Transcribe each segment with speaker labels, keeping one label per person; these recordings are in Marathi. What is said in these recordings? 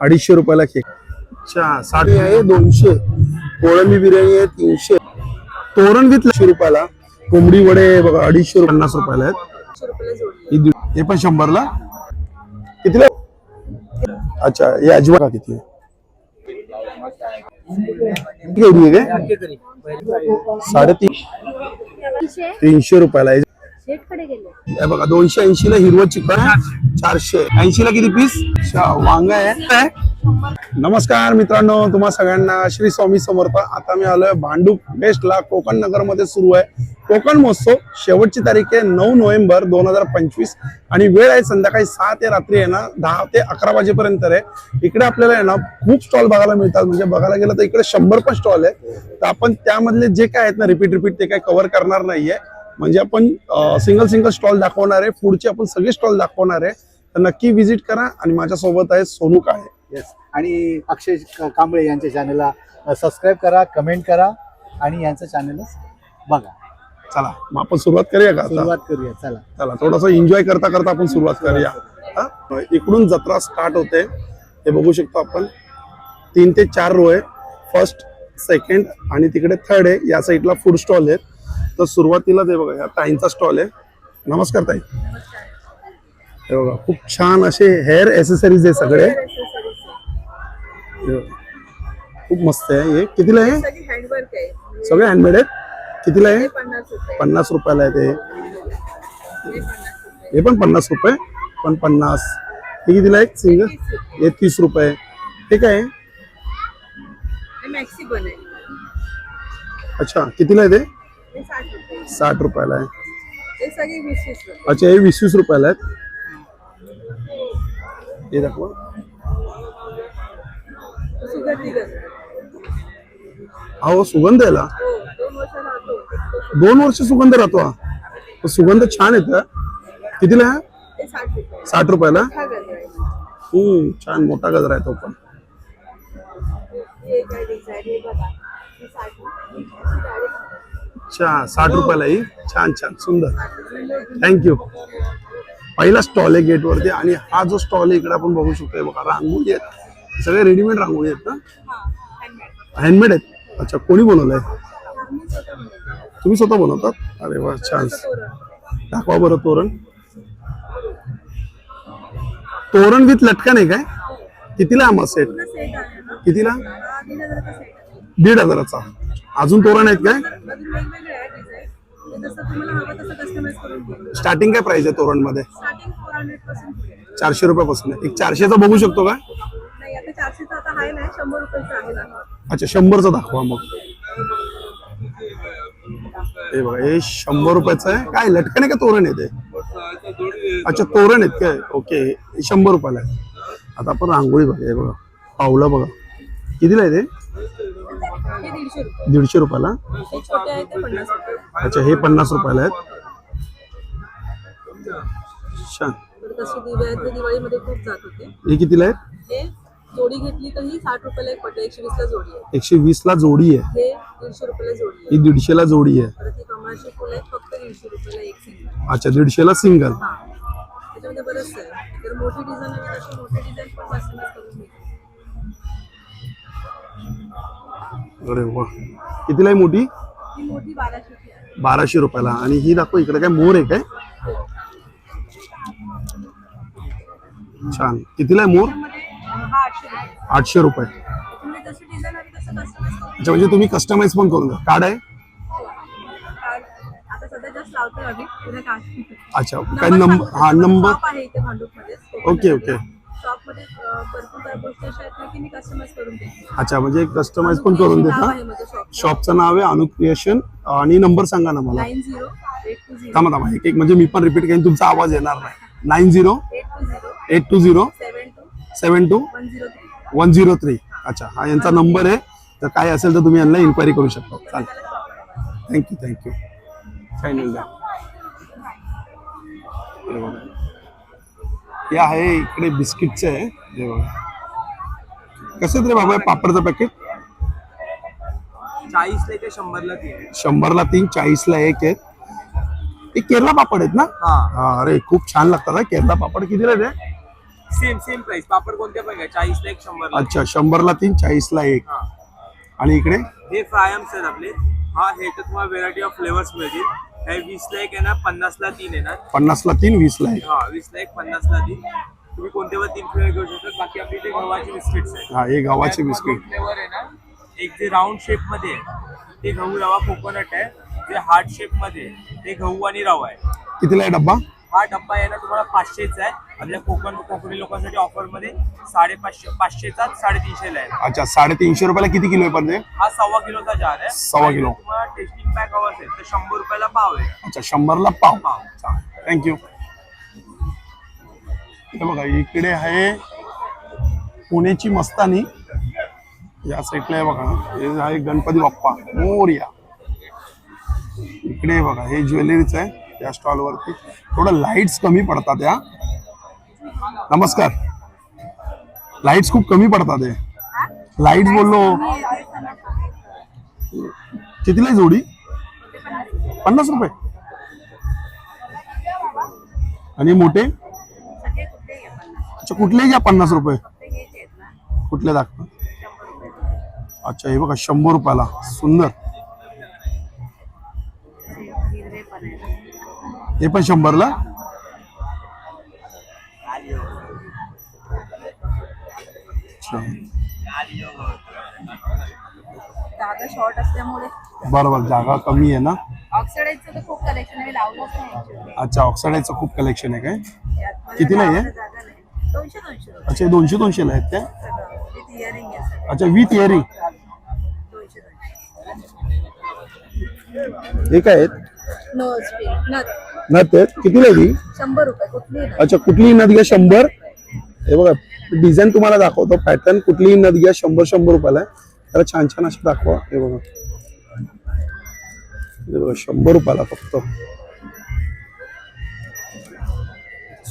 Speaker 1: अडीचशे रुपयाला केक अच्छा साडी आहे दोनशे. कोळंबी बिर्याणी आहे तीनशे. तोरण विथ रुपयाला. कोंबडी वडे आहे बघा अडीचशे पन्नास रुपयाला आहेत. ही हे पण शंभरला. कितीला? अच्छा हे अजवा का किती आहे? किती साडेतीन. तीनशे रुपयाला आहे.
Speaker 2: गेले.
Speaker 1: हे बघा दोनशे ऐंशी ला हिरवं चिकन चारशे ऐंशी ला किती पीस वांग आहे. नमस्कार मित्रांनो तुम्हा सगळ्यांना श्री स्वामी समर्थ. आता मी आलोय भांडूप बेस्टला कोकण नगरमध्ये सुरू आहे. कोकण महोत्सव शेवटची तारीख आहे नऊ नोव्हेंबर दोन हजार पंचवीस. आणि वेळ आहे संध्याकाळी सहा ते रात्री आहे ना दहा ते अकरा वाजेपर्यंत आहे. इकडे आपल्याला आहे ना खूप स्टॉल बघायला मिळतात. म्हणजे बघायला गेलं तर इकडे शंभर पण स्टॉल आहे तर आपण त्यामधले जे काय आहेत ना रिपीट रिपीट ते काही कव्हर करणार नाहीये. म्हणजे आपण सिंगल सिंगल स्टॉल दाखवणार आहे. फूडचे आपण सगळे स्टॉल दाखवणार आहे. तर नक्की व्हिजिट करा आणि माझ्यासोबत आहे सोनू काय
Speaker 3: येस आणि अक्षय कांबळे यांच्या चॅनलला सबस्क्राईब करा कमेंट करा आणि यांचं चॅनलच बघा.
Speaker 1: चला मग आपण सुरुवात करूया का
Speaker 3: सुरुवात करूया चला.
Speaker 1: चला थोडस एन्जॉय करता करता आपण सुरुवात करूया. हा? इकडून जत्रा स्टार्ट होते. हे बघू शकतो आपण. तीन ते चार रो आहे. फर्स्ट सेकंड आणि तिकडे थर्ड आहे. या साईडला फूड स्टॉल आहेत. तर सुरुवातीला ते बघा या ताईंचा स्टॉल आहे. नमस्कार ताई. हे बघा खूप छान असे हेअर एसेसरीज आहे सगळे. खूप मस्त आहे. हे कितीला आहे?
Speaker 4: सगळी आहे.
Speaker 1: हँडमेड आहेत? कितीला आहे?
Speaker 4: पन्नास रुपये.
Speaker 1: पन्नास रुपयाला आहे ते.
Speaker 4: हे
Speaker 1: पण पन्नास रुपये? पण पन्नास. हे कितीला आहे? सिंगल हे तीस रुपये. हे काय आहे?
Speaker 4: हे आहे.
Speaker 1: अच्छा कितीला आहे ते?
Speaker 4: साठ रुपये.
Speaker 1: साठ रुपयाला आहे.
Speaker 4: हे सगळे वीस वीस रुपये.
Speaker 1: अच्छा हे वीस वीस रुपयाला आहेत? हे दाखवा. अहो सुगंध आहे
Speaker 4: हो दोन वर्ष राहतो. तो
Speaker 1: दोन वर्ष सुगंध राहतो हा. सुगंध छान येतो कितीला आहे?
Speaker 4: साठ रुपये.
Speaker 1: साठ रुपयाला?
Speaker 4: हा गजरा आहे.
Speaker 1: हम्म छान मोठा गजरा आहे तो पण.
Speaker 4: हे काय डिझाईन हे बघा. हे
Speaker 1: अच्छा साठ रुपयाला ही. छान छान सुंदर. थँक्यू पहिला स्टॉल आहे गेट वरती आणि हा जो स्टॉल आहे इकडे आपण बघू शकतो बघा रांगोळी आहेत. सगळे रेडीमेड रांगोळी आहेत ना?
Speaker 4: हा हँडमेड
Speaker 1: आहेत? अच्छा कोणी बनवलंय? तुम्ही स्वतः बनवतात? अरे वा छान. दाखवा बरं तोरण. तोरण विथ लटकन आहे काय? कितीला हा सेट कितीला?
Speaker 4: दीड हजाराचा.
Speaker 1: अजून तोरण आहेत काय? स्टार्टिंग काय प्राइस आहे
Speaker 4: तोरणमध्ये
Speaker 1: चारशे रुपयापासून आहे. एक चारशेचा बघू शकतो का? अच्छा शंभरचा दाखवा मग. हे बघा हे शंभर रुपयाचं आहे. काय लटकन आहे का तोरण आहे ते? अच्छा तोरण आहेत काय? ओके शंभर रुपयाला आहे. आता आपण रांगोळी बघा हे बघा. पावला बघा. कितीला आहे ते?
Speaker 4: हे दीडशे रुपये.
Speaker 1: दीडशे रुपयाला?
Speaker 4: हे छोटे आहे ते पन्नास रुपये.
Speaker 1: अच्छा हे पन्नास रुपयाला आहेत. छान.
Speaker 4: तर तशी दिव्या दिवाळीमध्ये खूप जात होते.
Speaker 1: हे कितीला आहेत?
Speaker 4: हे जोडी घेतली तर ही साठ रुपयाला एक पटे एकशे वीसला जोडी आहे.
Speaker 1: एकशे वीस ला जोडी आहे.
Speaker 4: हे दीडशे रुपयाला जोडी आहे.
Speaker 1: ही दीडशेला जोडी आहे.
Speaker 4: परत ही कमळाची फुलं आहेत फक्त दीडशे रुपयाला एक सिंगल
Speaker 1: अच्छा दीडशेला सिंगल
Speaker 4: हा. त्याच्यामध्ये बरंच आहे. जर मोठी डिझाईन हवी तशी मोठी डिझाईन पण कस्टमाइज करून मिळते
Speaker 1: अरे वा. कितीला आहे मोठी? बाराशे रुपयाला. आणि ही दाखव इकडे काय मोर आहे काय? छान. कितीला आहे मोर?
Speaker 4: आठशे रुपये.
Speaker 1: अच्छा म्हणजे तुम्ही कस्टमाइज पण करून द्या कार्ड आहे अच्छा काय नंबर हा नंबर ओके ओके.
Speaker 4: भरपूर काही गोष्टी अशा आहेत ना की मी कस्टमाइज करून देते.
Speaker 1: अच्छा म्हणजे कस्टमाइज पण करून देता? शॉपचं नाव आहे अनु क्रिएशन आणि नंबर सांगा ना मला.
Speaker 4: Nine zero eight two zero
Speaker 1: थांबा थांबा एक एक म्हणजे मी पण रिपीट करेन तुमचा आवाज येणार नाही. Nine zero
Speaker 4: eight two zero
Speaker 1: eight two zero
Speaker 4: seven two
Speaker 1: seven two
Speaker 4: one zero three
Speaker 1: one zero three अच्छा हा यांचा नंबर आहे. तर काय असेल तर तुम्ही यांना इन्क्वायरी करू शकता. चालेल. थँक्यू थँक्यू फायनल द्या. हे. हे आहे इकडे बिस्किटचं आहे. हे कसं आहेत रे बाबा पापडचं पॅकेट
Speaker 5: चाळीस ला ते शंभरला तीन
Speaker 1: शंभरला तीन चाळीसला एक आहेत हे केरला पापड आहेत ना?
Speaker 5: हा.
Speaker 1: हा अरे खूप छान लागतात हा केरला पापड कितीला आहे ते
Speaker 2: सेम सेम प्राइस पापड कोणत्या पण घ्या चाळीसला एक शंभरला
Speaker 1: अच्छा शंभरला तीन चाळीसला एक.
Speaker 2: हा.
Speaker 1: आणि इकडे?
Speaker 2: हे फ्रायम्स आहेत आपले. हा हे तर तुम्हाला व्हेरायटी ऑफ फ्लेवर्स मिळतील. हे वीसला एक येणार पन्नासला तीन येणार
Speaker 1: पन्नासला तीन वीसला एक.
Speaker 2: हा वीसला एक पन्नासला तीन. तुम्ही कोणते पण तीन फ्लेवर घेऊ शकता. बाकी आपली ते गव्हाची बिस्किट्स आहेत.
Speaker 1: हा हे गव्हाचे बिस्किट
Speaker 2: फ्लेवर आहे ना. एक जे राऊंड शेपमध्ये आहे ते गहू रवा कोकोनट आहे. जे हार्ट शेपमध्ये आहे, ते गहू आणि रवा आहे.
Speaker 1: कितीला आहे डब्बा?
Speaker 2: हा डब्बा आहे ना तुम्हाला पाचशेचा आहे. आपल्या कोकण कोकणी लोकांसाठी ऑफरमध्ये साडेपाचशे पाचशेचा साडेतीनशेला आहे.
Speaker 1: अच्छा साडेतीनशे रुपयाला किती किलो आहे पण ते
Speaker 2: हा सव्वा किलोचा जार आहे.
Speaker 1: सव्वा
Speaker 2: आणि
Speaker 1: किलो.
Speaker 2: तुम्हाला टेस्टिंग पॅक हवा असेल तर शंभर रुपयाला पाव आहे.
Speaker 1: अच्छा शंभरला पाव.
Speaker 2: पाव.
Speaker 1: थँक्यू हे बघा इकडे आहे पुण्याची मस्तानी. या साईडला आहे बघा हे आहे गणपती बाप्पा मोरया. इकडे बघा हे ज्वेलरीच आहे या स्टॉलवरती थोडं लाईट्स कमी पडतात या. नमस्कार. लाईट्स खूप कमी पडतात हे. लाईट्स बोललो. कितीला जोडी? पन्नास रुपये. आणि मोठे? अच्छा कुठले घ्या पन्नास रुपये? कुठले दाखवा. अच्छा हे बघा शंभर रुपयाला. सुंदर. हे पण शंभरला?
Speaker 4: जागा शॉर्ट असल्यामुळे.
Speaker 1: बरोबर जागा कमी आहे ना?
Speaker 4: ऑक्सिडाईजचं तर खूप कलेक्शन आहे लावलंच नाही actually.
Speaker 1: अच्छा ऑक्साईडचं खूप कलेक्शन आहे काय?
Speaker 4: यातमध्ये
Speaker 1: कितीला आहे?
Speaker 4: नाही दोनशे दोनशे
Speaker 1: अच्छा दोनशेला आहेत त्या अच्छा विथ इयरिंग हे काय
Speaker 4: नथ
Speaker 1: आहेत. कितीला आहे ती
Speaker 4: शंभर रुपये
Speaker 1: अच्छा कुठलीही नथ घ्या शंभर. हे बघा डिझाईन तुम्हाला दाखवतो पॅटर्न कुठलीही नथ घ्या शंभर शंभर रुपयाला आहे. त्याला छान छान असे दाखवा. हे बघा. हे बघा शंभर रुपयाला फक्त.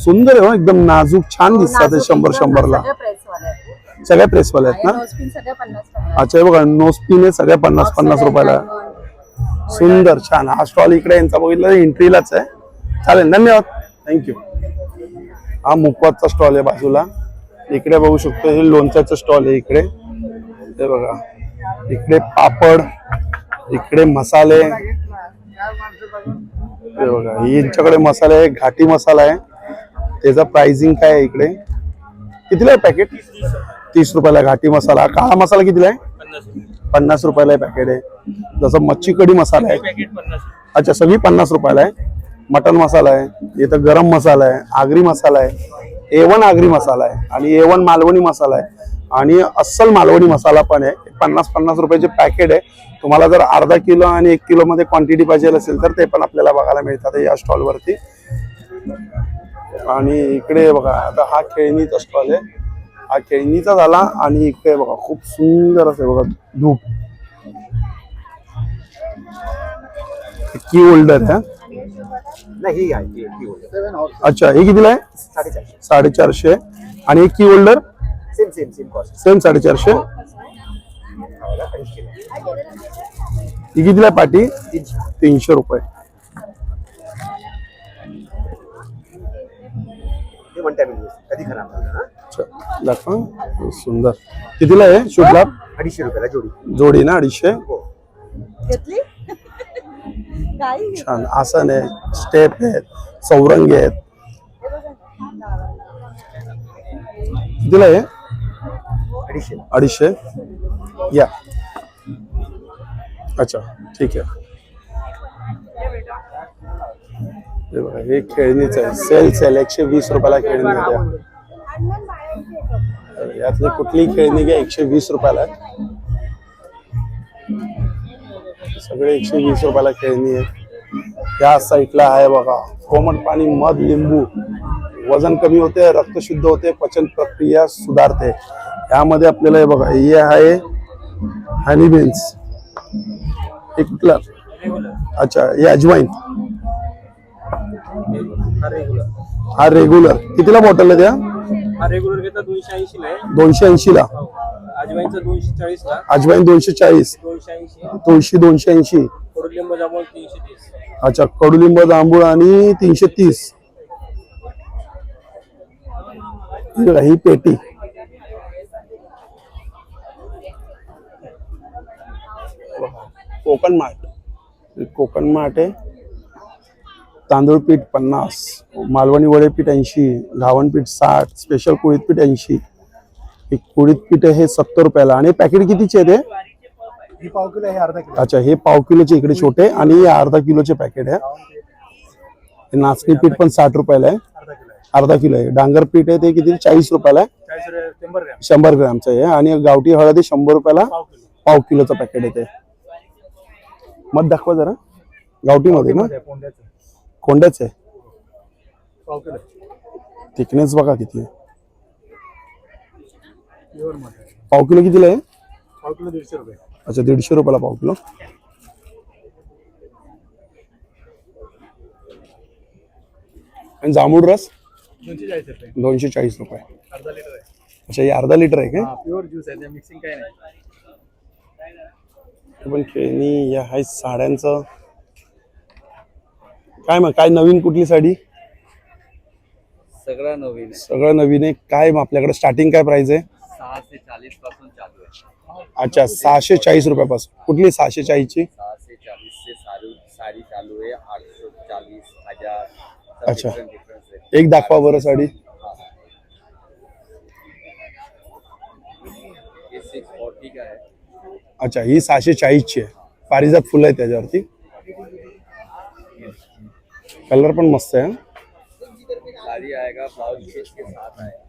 Speaker 1: सुंदर आहे हो एकदम नाजूक छान दिसतात हे शंभर शंभरला.
Speaker 4: सगळ्या
Speaker 1: प्रेसवाल्या आहेत. ना? अच्छा हे बघा नोस्पिन आहे सगळ्या पन्नास पन्नास रुपयाला. आहे. सुंदर छान. हा स्टॉल इकडे यांचा बघितलं एंट्रीलाच आहे. चालेल धन्यवाद. थँक्यू हा मुकवादचा स्टॉल आहे बाजूला. इकडे बघू शकतो हे लोणच्याचं स्टॉल आहे इकडे. हे बघा. इकडे पापड इकडे मसाले. हे बघा ही यांच्याकडे मसाले आहे घाटी मसाला आहे. त्याचा प्राइसिंग काय आहे इकडे? कितीला आहे पॅकेट तीस रुपयाला आहे घाटी मसाला. काळा मसाला कितीला आहे?
Speaker 2: पन्नास
Speaker 1: रुपयाला आहे पॅकेट आहे. जसं मच्छी कढी मसाला आहे. अच्छा सगळी पन्नास रुपयाला आहे. मटन मसाला आहे. इथं गरम मसाला आहे. आगरी मसाला आहे. ए वन आगरी मसाला आहे. आणि ए वन मालवणी मसाला आहे. आणि अस्सल मालवणी मसाला पण आहे. पन्नास पन्नास रुपयाचे पॅकेट आहे. तुम्हाला जर अर्धा किलो आणि एक किलोमध्ये क्वांटिटी पाहिजे असेल तर ते पण आपल्याला बघायला मिळतात या स्टॉलवरती आणि इकडे बघा आता हा खेळणीचा स्टॉल आहे. हा खेळणीचा झाला आणि इकडे बघा खूप सुंदर असे बघा धूप. की होल्डर आहे हा. अच्छा हे कितीला आहे?
Speaker 3: साडेचारशे.
Speaker 1: साडेचारशे. आणि एक की holder
Speaker 3: same same same cost
Speaker 1: same साडेचारशे. ही कितीला आहे पाटी?
Speaker 3: तीनशे.
Speaker 1: तीनशे रुपये.
Speaker 3: ते वन टाइम कधी खराब
Speaker 1: अच्छा दाखवा. सुंदर. कितीला आहे? शुभला
Speaker 3: अडीचशे रुपयाला जोडी.
Speaker 1: जोडी ना अडीचशे?
Speaker 3: हो.
Speaker 4: घेतली?
Speaker 1: छान. आसन आहे स्टेप आहेत चौरंगी आहेत. कितीला आहे?
Speaker 3: अडीचशे.
Speaker 1: अडीचशे? या. अच्छा ठीक आहे. हे बघा हे खेळणीच आहे. सेल सेल एकशे वीस रुपयाला खेळणी आहे यातली कुठलीही खेळणी घ्या एकशे वीस रुपयाला. सगळे एकशे वीस रुपयाला खेळणी आहे या साईडला आहे बघा कोमट पाणी मध लिंबू. वजन कमी होते रक्त शुद्ध होते पचन प्रक्रिया सुधारते. यामध्ये आपल्याला हे बघा हे आहे हनी बीन्स हे कुठला? अच्छा हे अजवाईन.
Speaker 2: हा रेग्युलर
Speaker 1: हा रेग्युलर कितीला बॉटल आहे त्या?
Speaker 2: हा रेग्युलर घेता दोनशे ऐंशी ला आहे.
Speaker 1: दोनशे ऐंशी ला
Speaker 2: अजवाईनचा दोनशे चाळीस ला
Speaker 1: अजवाईन दोनशे चाळीस.
Speaker 2: दोनशे ऐंशी.
Speaker 1: तुळशी दोनशे ऐंशी.
Speaker 2: कडुलिंब जांभूळ तीनशे तीस.
Speaker 1: अच्छा कडुलिंब जांभूळ आणि तीनशे तीस. ही ही पेटी. कोकण हे कोकण माठ आहे. तांदूळ पीठ पन्नास मालवणी वडे पीठ ऐंशी घावण पीठ साठ स्पेशल कुळीत पीठ ऐंशी. हे कुळीत पीठ आहे हे सत्तर रुपयाला. आणि पॅकेट कितीचे आहे ते
Speaker 3: ही पाव किलो हे अर्धा किलो.
Speaker 1: अच्छा हे पाव किलोचे इकडे छोटे आणि हे अर्धा किलोचे पॅकेट आहे. हे नाचणी पीठ पण साठ रुपयाला आहे.
Speaker 3: अर्धा किलो आहे.
Speaker 1: डांगर पीठ आहे ते किती? चाळीस रुपयाला आहे.
Speaker 3: शंभर ग्रॅम.
Speaker 1: शंभर ग्रॅमचं आहे. आणि गावठी हळद आहे शंभर रुपयाला
Speaker 3: पाव किलो.
Speaker 1: पाव किलोचं पॅकेट आहे ते. मध दाखवा जरा. गावठी मध्ये ना कोंड्याच आहे. थिकनेस बघा किती पाव किलो कितीला आहे?
Speaker 3: पाव किलो दीडशे रुपये.
Speaker 1: अच्छा दीडशे रुपयाला पाव किलो. आणि जांभूळ रस?
Speaker 3: दोनशे चाळीस रुपये.
Speaker 1: दोनशे चाळीस रुपये.
Speaker 3: अर्धा लिटर आहे.
Speaker 1: अच्छा हे अर्धा लिटर आहे काय?
Speaker 3: हा प्युअर ज्यूस आहे त्या मिक्सिंग काही नाही.
Speaker 1: हे पण खेळणी या आहे साड्यांचं. काय मग काय नवीन कुठली साडी?
Speaker 5: सगळं नवीन आहे.
Speaker 1: सगळं नवीन आहे. काय मग आपल्याकडे स्टार्टिंग काय प्राइस आहे?
Speaker 5: सहाशे चाळीसपासून चालू आहे.
Speaker 1: अच्छा सहाशे चाळीस रुपयापासून. कुठली सहाशे चाळीसची?
Speaker 5: सहाशे चाळीस साडी चालू आहे. आठशे चाळीस हजार. सब
Speaker 1: अच्छा.
Speaker 5: different different आहे.
Speaker 1: एक दाखवा बरं साडी.
Speaker 5: हा. ये सिक्स फोर्टी का
Speaker 1: अच्छा ही सहाशे चाळीसची आहे. पारिजात फुलं आहे त्याच्यावरती. कलर पण मस्त आहे. हं.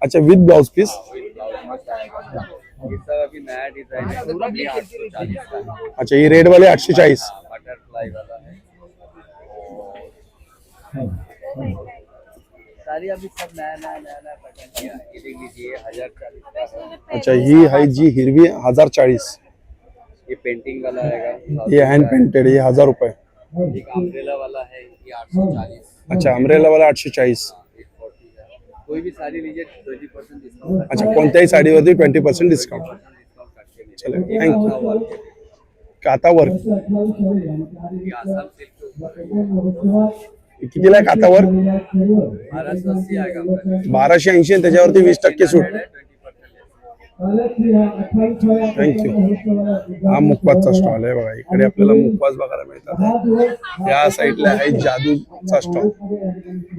Speaker 1: अच्छा विथ ब्लाउज पीस
Speaker 5: ये है है।
Speaker 1: अच्छा ही रेड वाले आठशे चाळीस
Speaker 5: है है। है।
Speaker 1: अच्छा ही आहे जी हिरवी हजार चाळीस
Speaker 5: ये पेंटिंग वाला आएगा।
Speaker 1: ये हँड पेंटेड ये हजार
Speaker 5: एक अम्ब्रेला वाला है ये आठ सौ चालीस।
Speaker 1: अच्छा अमरेला वाला आठशे चाळीस
Speaker 5: कोई भी साड़ी लीजिए ट्वेंटी परसेंट डिस्काउंट
Speaker 1: अच्छा कोणत्याही साडीवरती ट्वेंटी पर्सेंट डिस्काउंट चलो थँक्यू काता वर्क
Speaker 5: आसाम सिल्क
Speaker 1: कितीला आहे काता वर्क
Speaker 5: बारह सौ अस्सी आएगा
Speaker 1: बाराशे ऐंशी आणि त्याच्यावरती वीस टक्के सूट. थँक्यू हा मुखवासचा स्टॉल आहे बघा. इकडे आपल्याला मुखवास बघायला मिळतात. या साईडला आहे जादूचा स्टॉल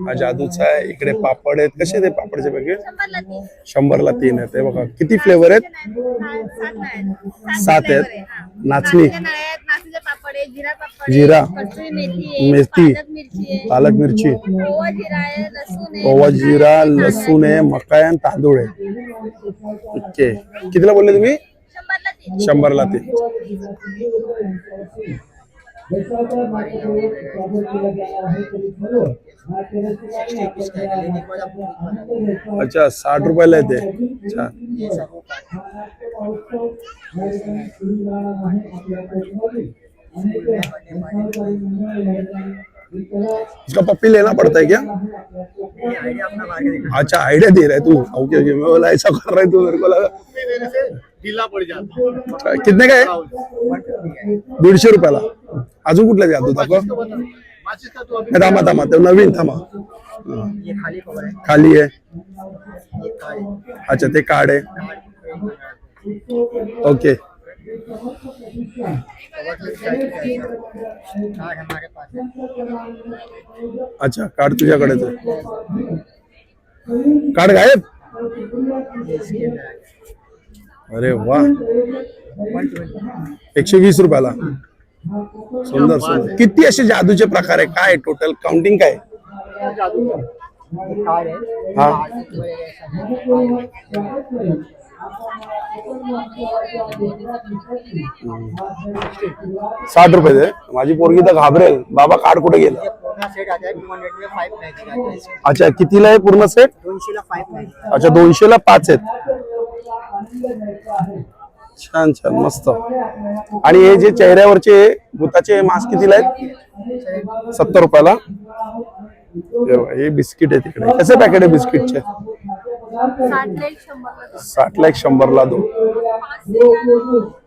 Speaker 1: हा जादूचा आहे. इकडे पापड आहेत. कसे ते पापडचे पॅकेट शंभरला तीन आहेत. बघा. किती फ्लेवर आहेत? सात आहेत. नाचणी.
Speaker 6: आहे जिरा पापड आहे,
Speaker 1: जिरा,
Speaker 6: कसुरी मेथी
Speaker 1: मेथी,
Speaker 6: पालक मिरची आहे
Speaker 1: पालक मिरची
Speaker 6: ओवा जिरा आहे लसूण आहे
Speaker 1: ओवा जिरा लसूण आहे मका आणि तांदूळ आहे. ओके. कितीला बोलले तुम्ही?
Speaker 6: शंभरला तीन.
Speaker 1: शंभरला तीन. अच्छा साठ रुपयाला येते. छान. इसका पप्पी लेना पड़ता है क्या? अच्छा आइडिया दे रहा है तू। ओके ओके मैं बोला ऐसा कर रहा है तू मेरे को लगा।
Speaker 3: ढीला पड़ जाता।
Speaker 1: कितने का आहे दीडशे रुपयाला। अजून कुठला द्या तू दाखव।
Speaker 3: माचिस का तो
Speaker 1: थांबा थांबा ते नवीन थांबा हा.
Speaker 3: खाली है।
Speaker 1: आहे अच्छा ते कार्ड आहे ओके। अच्छा कार्ड तुझ्याकडेच कार्ड गायब. अरे वा. एकशे वीस रुपयाला. सुंदर सुंदर. किती असे जादूचे प्रकार आहे? काय टोटल काउंटिंग काय?
Speaker 3: है.
Speaker 1: साठ रुपये दे. माझी पोरगी तर घाबरेल. बाबा कार्ड कुठे गेलं? अच्छा कितीला आहे पूर्ण सेट अच्छा दोनशेला पाच आहेत. छान छान मस्त. आणि हे जे चेहऱ्यावरचे भूताचे मास्क कितीला आहेत? सत्तर रुपयाला. हे बिस्किट आहे तिकडे. कसे पॅकेट आहे बिस्किटचे?
Speaker 6: साठला एक शंभरला दोन.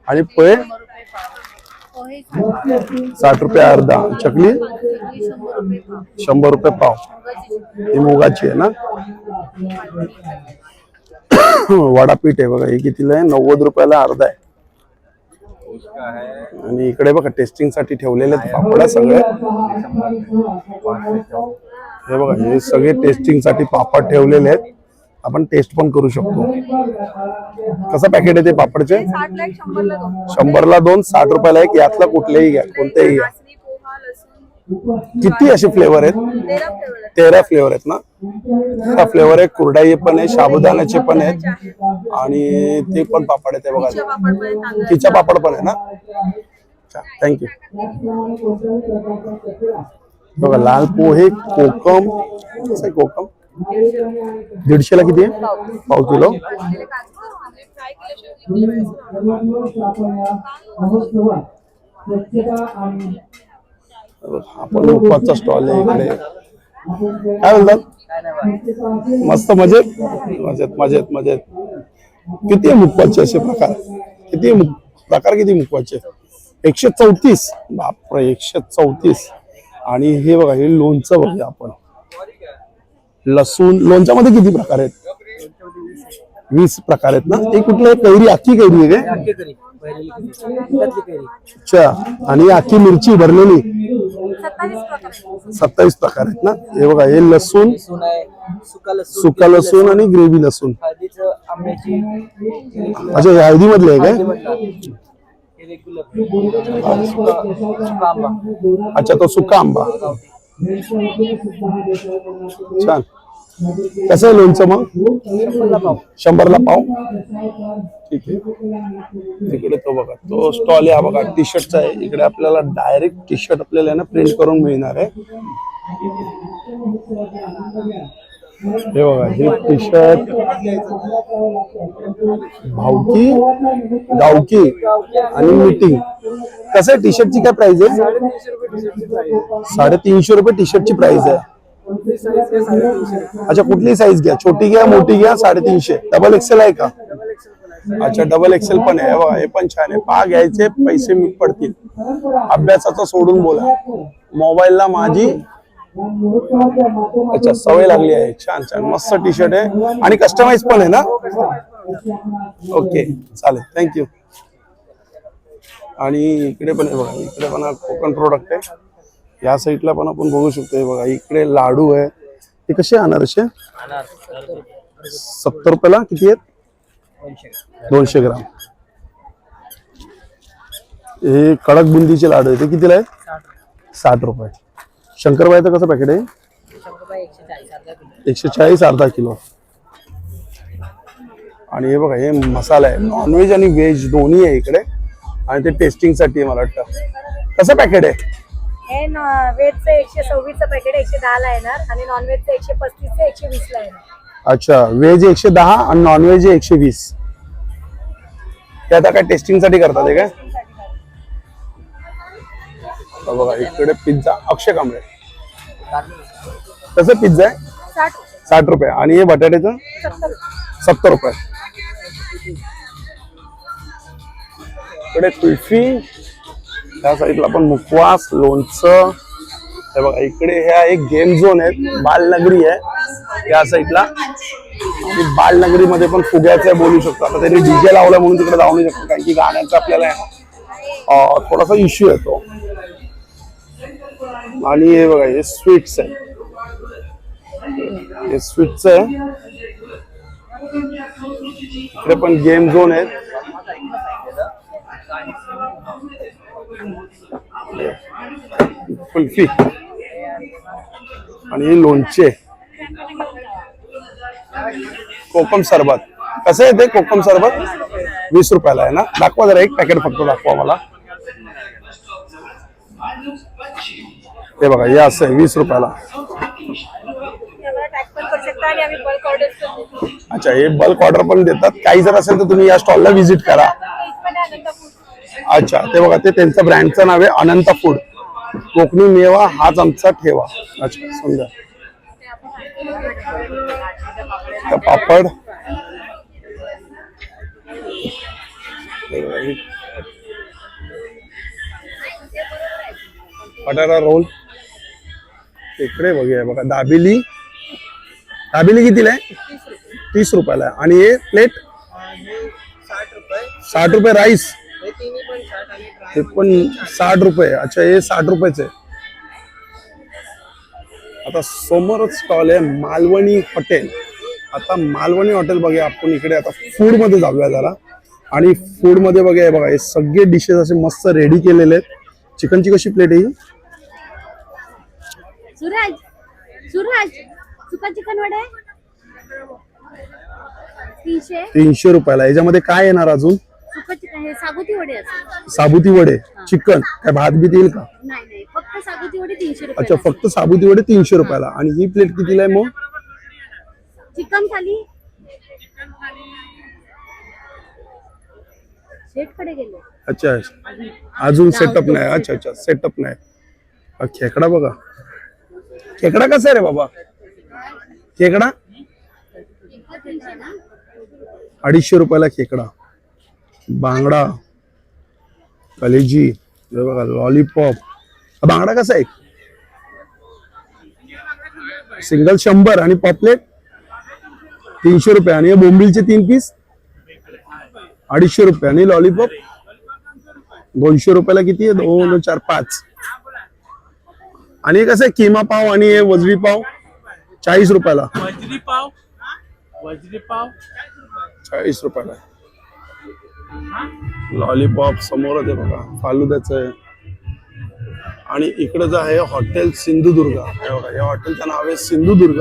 Speaker 1: आणि पोहे?
Speaker 6: साठ.
Speaker 1: रुपये. अर्धा. चकली?
Speaker 6: शंभर रुपये पाव.
Speaker 1: ही मुगाची आहे ना? वडापीठ आहे बघा हे कितीला आहे? नव्वद रुपयाला अर्धा आहे. आणि इकडे बघा टेस्टिंगसाठी ठेवलेले आहेत पापड सगळे. हे बघा हे सगळे टेस्टिंगसाठी पापड ठेवलेले आहेत. आपण टेस्ट पण करू शकतो. कसं पॅकेट आहे ते पापडचे?
Speaker 4: शंभरला दोन.
Speaker 1: साठ रुपयाला एक यातलं कुठलेही घ्या कोणतेही घ्या. किती असे फ्लेवर आहेत?
Speaker 4: तेरा फ्लेवर आहेत.
Speaker 1: ना? तेरा फ्लेवर आहे कुरडाई पण आहे साबुदाण्याचे पण आहेत. आणि ते पण पापड आहेत बघा. खिचा पापड पण आहे ना? थँक्यू बघा लाल पोहे कोकम. कसं आहे कोकम? दीडशेला किती आहे? पाव किलो. आपण उपवासचा स्टॉल आहे इकडे. काय बोलतात? मस्त मजेत? मजेत मजेत मजेत. किती आहे मुखपाचे असे प्रकार? किती आहे प्रकार किती मुखपाचे एकशे चौतीस. बापरे एकशे चौतीस. आणि हे बघा हे लोणचं बघूया आपण. लसूण लोणच्यामध्ये किती प्रकार आहेत? वीस प्रकार आहेत ना? ते कुठलं आहे? कैरी अख्खी कैरी आहे काय? अच्छा. आणि अख्खी मिरची भरलेली
Speaker 4: सत्तावीस प्रकार आहेत.
Speaker 1: सत्तावीस प्रकार आहेत ना? हे बघा हे लसूण
Speaker 7: सुका लसूण
Speaker 1: सुका लसूण आणि ग्रेव्ही लसूण. अच्छा हे हळदी मधले आहे काय?
Speaker 7: हे
Speaker 1: अच्छा तो सुका आंबा. छान. कसं आहे लोणचं मग? शंभरला पाव? ठीक आहे. तिकडे तो बघा. तो स्टॉल आहे हा बघा. टी शर्टचा आहे. इकडे आपल्याला डायरेक्ट टी शर्ट आपल्याला ना प्रिंट करून मिळणार आहे. हे बघा हे टी शर्ट भावकी गावकी आणि मीटिंग कसं आहे टी शर्टची काय प्राइस आहे? साडेतीनशे रुपये टी शर्टची प्राइस आहे. अच्छा कुठली साईज घ्या? छोटी घ्या मोठी घ्या साडेतीनशे. डबल एक्सेल आहे का? अच्छा डबल एक्सेल पण आहे. बघा हे पण छान आहे. पा घ्यायचे पैसे मी पडतील. अभ्यासाचं सोडून बोला. मोबाईलला माझी अच्छा सवय लागली आहे. छान छान. मस्त टी शर्ट आहे. आणि कस्टमाइज पण आहे ना? ओके चालेल. थँक्यू आणि इकडे पण आहे बघा इकडे पण कोकण प्रोडक्ट आहे. या साईडला पण आपण बघू शकतो. बघा इकडे लाडू आहे. ते कसे अनारसे सत्तर रुपयाला किती आहेत? दोनशे ग्राम. हे कडक बुंदीचे लाडू आहे. ते कितीला आहे साठ रुपये. शंकरबाईचं कसं पॅकेट आहे? एकशे चाळीस अर्धा किलो. आणि हे बघा हे मसाला आहे. नॉनव्हेज आणि व्हेज दोन्ही आहे इकडे. आणि ते टेस्टिंगसाठी आहे मला वाटतं. कसं पॅकेट आहे?
Speaker 8: हे व्हेजचं एकशे सव्वीसचं पॅकेट एकशे दहाला येणार. आणि नॉनव्हेजचं एकशे पस्तीसचं एकशे वीसला येणार.
Speaker 1: अच्छा व्हेज एकशे दहा आणि नॉनव्हेज एकशे वीस. ते आता काय टेस्टिंगसाठी करतात हे काय? बघा इकडे पिझ्झा अक्षय कांबळे. कसं पिझ्झा आहे?
Speaker 4: साठ
Speaker 1: रुपये. आणि हे बटाट्याचं?
Speaker 4: सत्तर.
Speaker 1: रुपये. इकडे कुल्फी त्या साईडला पण मुखवास लोणचं. हे बघा इकडे ह्या एक गेम झोन आहेत बालनगरी आहे. या साईडला. बालनगरीमध्ये पण फुग्याचं आहे बोलू शकतो. आता त्यांनी डीजे लावला म्हणून तिकडे जाऊ नाही शकतो कारण की गाण्याचा आपल्याला थोडासा इश्यू येतो आणि हे बघा हे स्वीट्स आहे. हे स्वीट्स आहे. इकडे पण गेम झोन आहेत. कुल्फी. आणि लोणचे. कोकम सरबत. कसं आहे ते कोकम सरबत? वीस रुपयाला आहे ना? दाखवा जरा एक पॅकेट फक्त दाखवा मला. हे बघा हे असं आहे वीस रुपयाला. अच्छा हे बल्क ऑर्डर पण देतात. काही जर असेल तर तुम्ही या स्टॉलला व्हिजिट करा. अच्छा ते बघा ते त्यांचं ब्रँडचं नाव आहे अनंत फूड कोकणी मेवा हाच आमचा ठेवा. अच्छा सुंदर पापड. बटाटा रोल इकडे बघूया. बघा दाबिली. दाबिली कितीला आहे? तीस रुपयाला आहे. आणि हे प्लेट
Speaker 7: साठ रुपये
Speaker 1: साठ रुपये राईस
Speaker 7: हे पण साठ
Speaker 1: रुपये. अच्छा हे साठ रुपयाचे आता समोरच स्टॉल आहे मालवणी हॉटेल आता मालवणी हॉटेल बघा आपण इकडे. आता फूडमध्ये जाऊया जरा. आणि फूडमध्ये बघा हे बघा हे सगळे डिशेस असे मस्त रेडी केलेले आहेत. चिकनची कशी प्लेट आहे
Speaker 6: सुराज सुराज सुका चिकन वडे तीनशे.
Speaker 1: तीनशे रुपयाला. याच्यामध्ये काय येणार अजून?
Speaker 6: सुका चिकन हे सागुती वडे असतात
Speaker 1: साबुती वडे चिकन. काय भात बीत येईल का?
Speaker 6: नाही नाही. फक्त सागुती वडे तीनशे
Speaker 1: अच्छा
Speaker 6: रुपये
Speaker 1: फक्त साबुती वडे तीनशे रुपयाला. आणि ही प्लेट कितीला आहे मग?
Speaker 6: चिकन थाली. शेटकडे गेले.
Speaker 1: अच्छा अजून सेटअप नाही. अच्छा अच्छा सेटअप नाही. हा खेकडा बघा. खेकडा कसा आहे रे बाबा? खेकडा अडीचशे रुपयाला खेकडा बांगडा कलेजी बघा लॉलीपॉप बांगडा कसा आहे? सिंगल शंभर आणि पॉपलेट तीनशे रुपये. आणि बोंबिलचे तीन पीस अडीचशे रुपये. आणि लॉलीपॉप दोनशे रुपयाला किती आहे? दोन, चार पाच. आणि कसं आहे किमा पाव आणि हे वजरी पाव चाळीस रुपयाला.
Speaker 2: वजरी पाव? वजरी पाव?
Speaker 1: चाळीस रुपयाला. लॉलीपॉप समोरच आहे बघा फालुद्याचं आहे. आणि इकडे जो आहे हॉटेल सिंधुदुर्ग. हे बघा या हॉटेलचं नाव आहे सिंधुदुर्ग.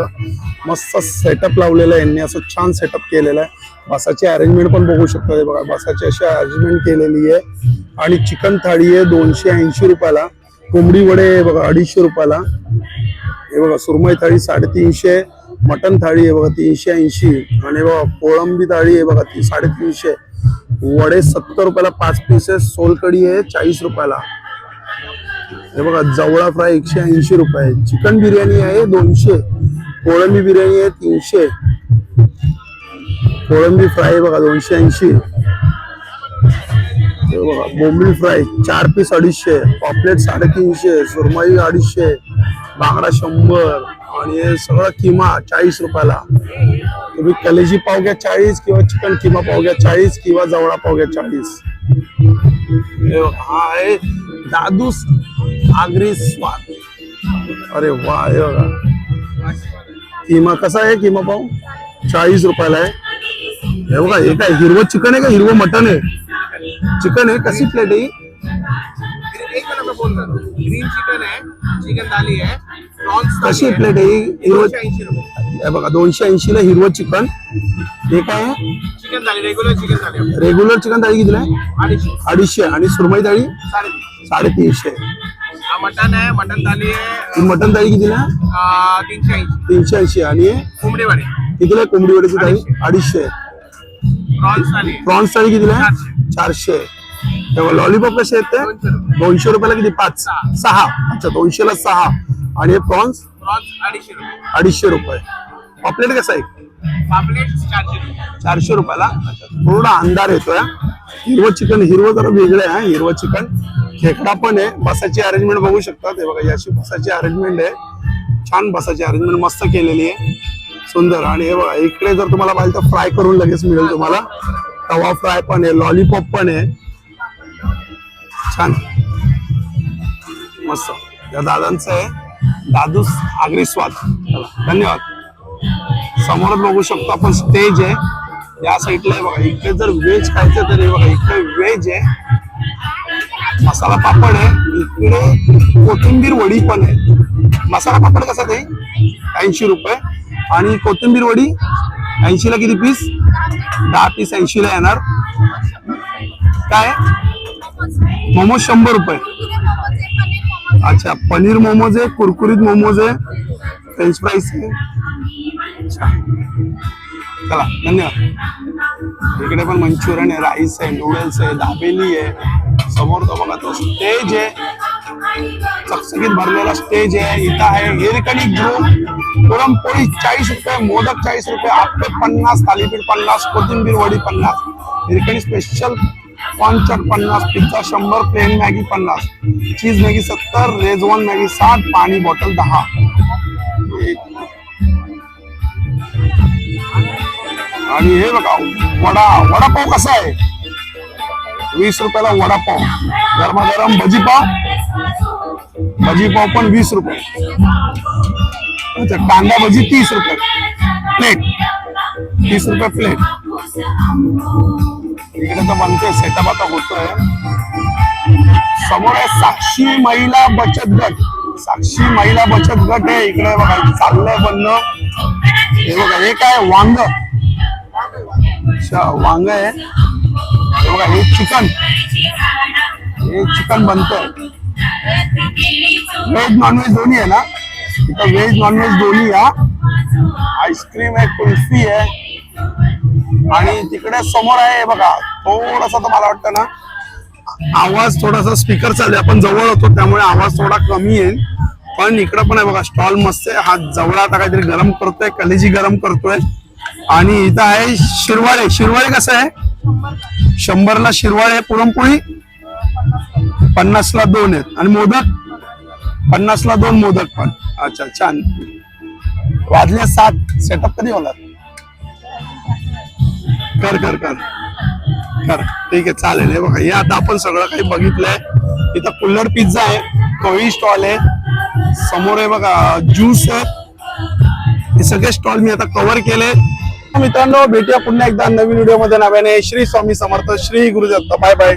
Speaker 1: मस्त सेटअप लावलेलं आहे यांनी असं छान सेटअप केलेलं आहे. बसाची अरेंजमेंट पण बघू शकता बघा बसाची अशी अरेंजमेंट केलेली आहे. आणि चिकन थाळी आहे दोनशे ऐंशी रुपयाला. कोंबडी वडे आहे बघा अडीचशे रुपयाला. हे बघा सुरमई थाळी साडेतीनशे मटन थाळी आहे बघा तीनशे ऐंशी. आणि बघा कोळंबी थाळी आहे बघा ती साडेतीनशे. वडे सत्तर रुपयाला पाच पीसेस सोलकडी आहे चाळीस रुपयाला. हे बघा जवळा फ्राय एकशे ऐंशी रुपये. चिकन बिर्याणी आहे दोनशे. कोळंबी बिर्याणी आहे तीनशे. कोळंबी फ्राय आहे बघा दोनशे ऐंशी. बघा बोंबील फ्राय चार पीस अडीचशे पॉपलेट साडेतीनशे सुरमई अडीचशे बांगडा शंभर आणि हे सगळं किमा चाळीस रुपयाला. तुम्ही कलेजी पाव घ्या चाळीस किंवा चिकन किमा पाव घ्या चाळीस किंवा जवळा पाव घ्या चाळीस. हा आहे दादूस आगरी स्वाद. अरे वा हे बघा. किमा कसा आहे किमा पाव? चाळीस रुपयाला आहे. हे बघा हे काय हिरवं चिकन आहे का? हिरवं मटन आहे? चिकन आहे कशी प्लेट आहे ही?
Speaker 7: एक मिनट में बोल रहा हूँ ग्रीन चिकन है चिकन थाली है
Speaker 1: कशी प्लेट आहे ही? हिरवं
Speaker 7: ऐंशी रुपये.
Speaker 1: हे बघा दोनशे ऐंशी ला हिरवं चिकन. हे काय आहे?
Speaker 7: Chicken thali regular chicken thali
Speaker 1: regular chicken thali कितीला आहे?
Speaker 7: अडीचशे.
Speaker 1: अडीचशे. आणि सुरमई थाळी?
Speaker 7: साडेतीन
Speaker 1: साडेतीनशे.
Speaker 7: हा मटन है मटन थाली है
Speaker 1: ही मटन थाळी कितीला आहे?
Speaker 7: तीनशे ऐंशी.
Speaker 1: तीनशे ऐंशी. आणि हे?
Speaker 7: कोंबडी वाले
Speaker 1: कितीला आहे? कोंबडी वड्याची थाळी? अडीचशे.
Speaker 7: प्रॉन्स थाली.
Speaker 1: प्रॉन्स थाळी कितीला आहे? चारशे. तेव्हा लॉलीपॉप कसे आहेत ते? दोनशे रुपयाला किती? पाच. सहा. अच्छा दोनशे ला सहा. आणि हे प्रॉन्स
Speaker 7: प्रॉन्स अडीचशे रुपये.
Speaker 1: अडीचशे रुपये. पॉपलेट कसं आहे?
Speaker 7: चारशे रुपये.
Speaker 1: चारशे रुपयाला? थोडा अंधार येतोय हिरवं चिकन हिरवं जरा वेगळं आहे हिरवं चिकन. खेकडा पण आहे. बसाची अरेंजमेंट बघू शकता. ते बघा ही अशी बसाची अरेंजमेंट आहे. छान बसाची अरेंजमेंट मस्त केलेली आहे. सुंदर. आणि हे बघा इकडे जर तुम्हाला पाहिजे तर फ्राय करून लगेच मिळेल तुम्हाला. तवा फ्राय पण आहे लॉलीपॉप पण आहे. छान. मस्त. या दादांचं आहे. दादूस आगरी स्वाद. धन्यवाद. समोरच बघू शकतो आपण स्टेज आहे. या साईडला आहे बघा इकडे जर व्हेज खायचं तर बघा इकडे व्हेज आहे. मसाला पापड आहे. इकडे कोथिंबीर वडी पण आहे. मसाला पापड कसा ते ऐंशी रुपये. आणि कोथिंबीर वडी ऐंशीला किती पीस दहा पीस ऐंशीला येणार. काय? मोमोज शंभर रुपये. अच्छा पनीर मोमोज आहे कुरकुरीत मोमोज आहे फ्रेंच फ्राईज आहे. चला धन्यवाद. इकडे पण मंचुरियन आहे राईस आहे नूडल्स आहे दाबेली आहे. समोर तो बघा तो स्टेज आहे. चकचकीत भरलेला स्टेज आहे. इथं आहे हिरकणी ग्रुप पुरणपोळी चाळीस रुपये मोदक चाळीस रुपये आप्पे पन्नास थालीपीठ पन्नास कोथिंबीर वडी पन्नास हिरकणी स्पेशल कॉर्न पन्नास पिझ्झा शंभर प्लेन मॅगी पन्नास चीज मॅगी सत्तर रेजवान मॅगी साठ पाणी बॉटल दहा. एक आणि हे बघा वडा वडापाव कसा आहे? वीस रुपयाला वडापाव गरमागरम भजीपाव भजीपाव पण वीस रुपये. अच्छा कांदा भजी तीस रुपये. प्लेट तीस रुपये प्लेट इकडे तर म्हणते सेटअप आता होतोय. समोर आहे साक्षी महिला बचत गट. साक्षी महिला बचत गट आहे. इकडे बघा चाललंय बंद. हे बघा हे काय वांग? अच्छा वांग आहे. हे बघा हे चिकन. हे चिकन बनतंय. व्हेज नॉनव्हेज दोन्ही आहे ना? इथं व्हेज नॉनव्हेज दोन्ही या आईस्क्रीम आहे कुल्फी आहे आणि तिकडे समोर आहे बघा थोडासा तर मला वाटतं ना आवाज थोडासा स्पीकर चालू आपण जवळ होतो त्यामुळे आवाज थोडा कमी येईल. पण इकडं पण आहे बघा स्टॉल मस्त आहे हा जवळ आता काहीतरी गरम करतोय कलेजी गरम करतोय. आणि इथं आहे शिरवाळे शिरवाळे कसं आहे? शंभरला शिरवाळे पुरणपोळी पन्नासला दोन आहेत. आणि मोदक? पन्नासला दोन मोदक पण. अच्छा छान. वाजले सात. सेटअप कधी होणार? कर कर कर. कर. ठीक आहे चालेल. हे बघा हे आता आपण सगळं काही बघितलंय. इथं कुल्लर पिझ्झा आहे. कोळी स्टॉल आहे. समोर आहे बघा ज्यूस आहे. हे सगळे स्टॉल मी आता कव्हर केले. मित्रांनो भेटूया पुन्हा एकदा नवीन व्हिडिओमध्ये. नव्याने श्री स्वामी समर्थ श्री गुरुदत्त. Bye bye